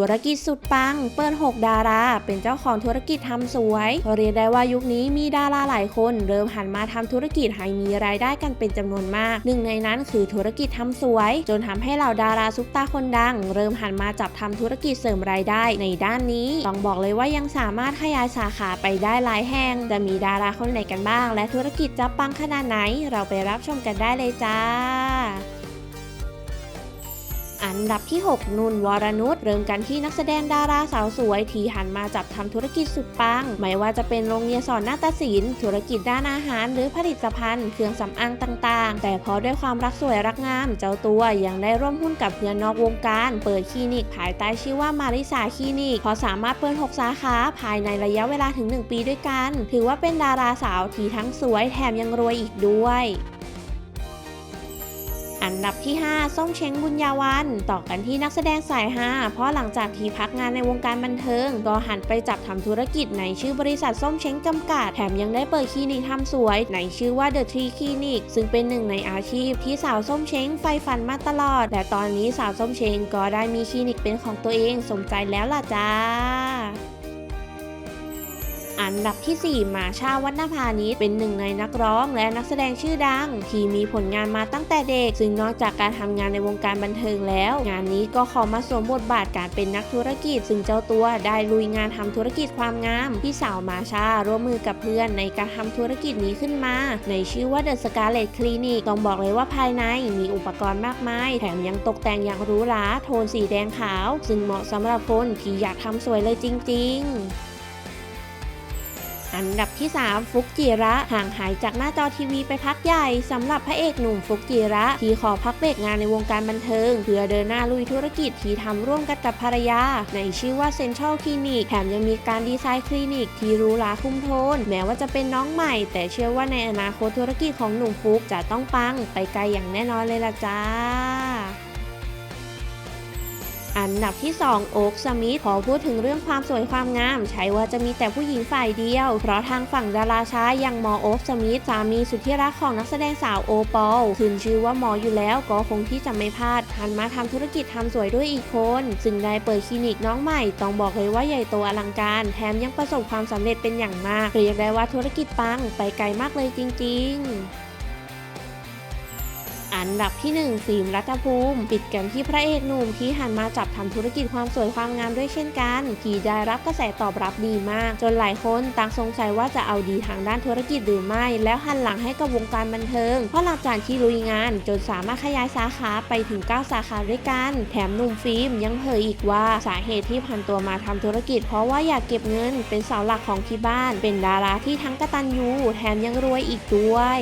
ธุรกิจสุดปัง เปิด 6 ดารา เป็นเจ้าของธุรกิจทำสวยเรียกได้ว่ายุคนี้มีดาราหลายคน เริ่มหันมาทำธุรกิจให้มีรายได้กันเป็นจำนวนมาก หนึ่งในนั้นคือธุรกิจทำสวย จนทำให้เหล่าดาราซุปตาคนดัง เริ่มหันมาจับทำธุรกิจเสริมรายได้ในด้านนี้ ต้องบอกเลยว่ายังสามารถขยายสาขาไปได้หลายแห่ง จะมีดาราคนไหนกันบ้าง และธุรกิจจะปังขนาดไหน เราไปรับชมกันได้เลยจ้า อันดับที่ 6 นุ่นวรนุชเริ่มกันที่นักแสดงดาราสาวสวย ที่หันมาจับทำธุรกิจสุดปัง ไม่ว่าจะเป็นโรงเรียนสอนนาฏศิลป์ธุรกิจด้านอาหาร หรือผลิตภัณฑ์ เครื่องสำอางต่างๆ แต่เพราะด้วยความรักสวยรักงาม เจ้าตัวยังได้ร่วมหุ้นกับเพื่อนนอกวงการ เปิดคลินิกภายใต้ชื่อว่ามาริสาคลินิกพราะสามารถเปิด 6 สาขาภายในระยะเวลาถึง 1 ปีด้วยกัน ถือว่าเป็นดาราสาวที่ทั้งสวยแถมยังรวยอีกด้วย อันดับที่ 5 ส้มเช้งบุญญาวันต่อกันที่นักแสดงสายฮาเพราะหลังจากที่พักงานในวงการบันเทิง ก็หันไปจับทำธุรกิจในชื่อบริษัทส้มเช้งจำกัด แถมยังได้เปิดคลินิกทำสวย ในชื่อว่า The Tree Clinic ซึ่งเป็นหนึ่งในอาชีพที่สาวส้มเช้งใฝ่ฝันมาตลอด แต่ตอนนี้สาวส้มเช้งก็ได้มีคลินิกเป็นของตัวเองสมใจแล้วล่ะจ้า อันดับที่ 4 มาชาวัฒนพาณิชย์เป็นหนึ่งในนักร้องและนักแสดงชื่อดัง ที่มีผลงานมาตั้งแต่เด็ก ซึ่งนอกจากการทำงานในวงการบันเทิงแล้ว งานนี้ก็ขอมาสวมบทบาทการเป็นนักธุรกิจ ซึ่งเจ้าตัวได้ลุยงานทำธุรกิจความงาม ที่สาวมาชาร่วมมือกับเพื่อนในการทำธุรกิจนี้ขึ้นมา ในชื่อว่า The Scarlet Clinic ต้องบอกเลยว่าภายในมีอุปกรณ์มากมาย แถมยังตกแต่งอย่างหรูหราโทนสีแดงขาว ซึ่งเหมาะสำหรับคนที่อยากทำสวยเลยจริง ๆ อันดับที่ 3 ฟุกจิระห่างหายจากหน้าจอทีวีไปพักใหญ่สำหรับพระเอกหนุ่มฟุกจิระที่ขอพักเบรกงานในวงการบันเทิง เพื่อเดินหน้าลุยธุรกิจที่ทำร่วมกันกับภรรยา ในชื่อว่าเซนทรัลคลินิกแถมยังมีการดีไซน์คลินิกที่รูหราคุ้มโทน แม้ว่าจะเป็นน้องใหม่ แต่เชื่อว่าในอนาคตธุรกิจของหนุ่มฟุกจะต้องปังไปไกลอย่างแน่นอนเลยล่ะจ้า อันดับที่ 2 โอ๊กสมิธขอพูดถึงเรื่องความสวยความงาม ใช่ว่าจะมีแต่ผู้หญิงฝ่ายเดียว เพราะทางฝั่งดาราชายอย่างหมอโอ๊กสมิธสามีสุดที่รักของนักแสดงสาวโอปอลขึ้นชื่อว่าหมออยู่แล้วก็คงที่จะไม่พลาดหันมาทำธุรกิจทำสวยด้วยอีกคน ซึ่งได้เปิดคลินิกน้องใหม่ ต้องบอกเลยว่าใหญ่โตอลังการ แถมยังประสบความสำเร็จเป็นอย่างมาก เรียกได้ว่าธุรกิจปังไปไกลมากเลยจริง ๆ อันดับที่ 1 ฟิล์มรัฐภูมิ ปิดกันที่พระเอกหนุ่มที่หันมาจับทำธุรกิจความสวยความงามด้วยเช่นกันที่ได้รับกระแสตอบรับดีมาก จนหลายคนต่างสงสัยว่าจะเอาดีทางด้านธุรกิจหรือไม่ แล้วหันหลังให้กับวงการบันเทิง เพราะหลังจากที่ลุยงาน จนสามารถขยายสาขาไปถึง 9 สาขาด้วยกัน แถมหนุ่มฟิล์มยังเผยอีกว่าสาเหตุที่ผันตัวมาทำธุรกิจ เพราะว่าอยากเก็บเงินเป็นเสาหลักของที่บ้าน เป็นดาราที่ทั้งกตัญญูแถมยังรวยอีกด้วย